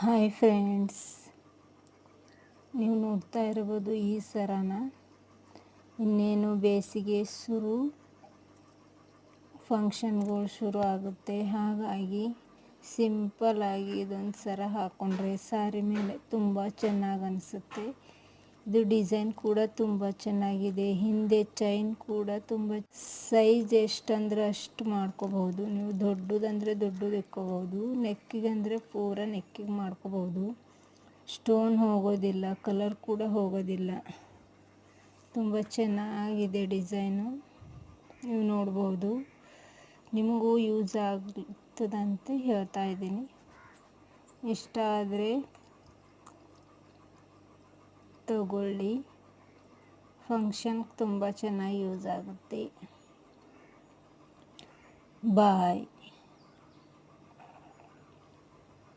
Hi friends ನೀವು ನೋಡ್ತಾ ಇರ್ಬೋದು ಈ ಸರನ. ಇನ್ನೇನು ಬೇಸಿಗೆ ಶುರು, ಫಂಕ್ಷನ್ಗಳು ಶುರು ಆಗುತ್ತೆ. ಹಾಗಾಗಿ ಸಿಂಪಲ್ಲಾಗಿ ಇದೊಂದು ಸರ ಹಾಕ್ಕೊಂಡ್ರೆ ಸಾರಿ ಮೇಲೆ ತುಂಬ ಚೆನ್ನಾಗಿ ಅನಿಸುತ್ತೆ. ಇದು ಡಿಸೈನ್ ಕೂಡ ತುಂಬ ಚೆನ್ನಾಗಿದೆ. ಹಿಂದೆ ಚೈನ್ ಕೂಡ ತುಂಬ ಸೈಜ್ ಎಷ್ಟಂದ್ರೆ ಅಷ್ಟು ಮಾಡ್ಕೋಬಹುದು. ನೀವು ದೊಡ್ಡದಂದರೆ ದೊಡ್ಡದು ಇಕ್ಕೋಬಹುದು ನೆಕ್ಕಿಗೆ ಅಂದರೆ ಪೂರ ನೆಕ್ಕಿಗೆ ಮಾಡ್ಕೋಬಹುದು. ಸ್ಟೋನ್ ಹೋಗೋದಿಲ್ಲ, ಕಲರ್ ಕೂಡ ಹೋಗೋದಿಲ್ಲ. ತುಂಬ ಚೆನ್ನಾಗಿದೆ ಡಿಸೈನು. ನೀವು ನೋಡ್ಬೋದು. ನಿಮಗೂ ಯೂಸ್ ಆಗ್ತದಂತ ಹೇಳ್ತಾ ಇದ್ದೀನಿ. ಇಷ್ಟ ಆದರೆ ತಗೊಳ್ಳಿ. ಫಂಕ್ಷನ್ಗೆ ತುಂಬ ಚೆನ್ನಾಗಿ ಯೂಸ್ ಆಗುತ್ತೆ. ಬಾಯ್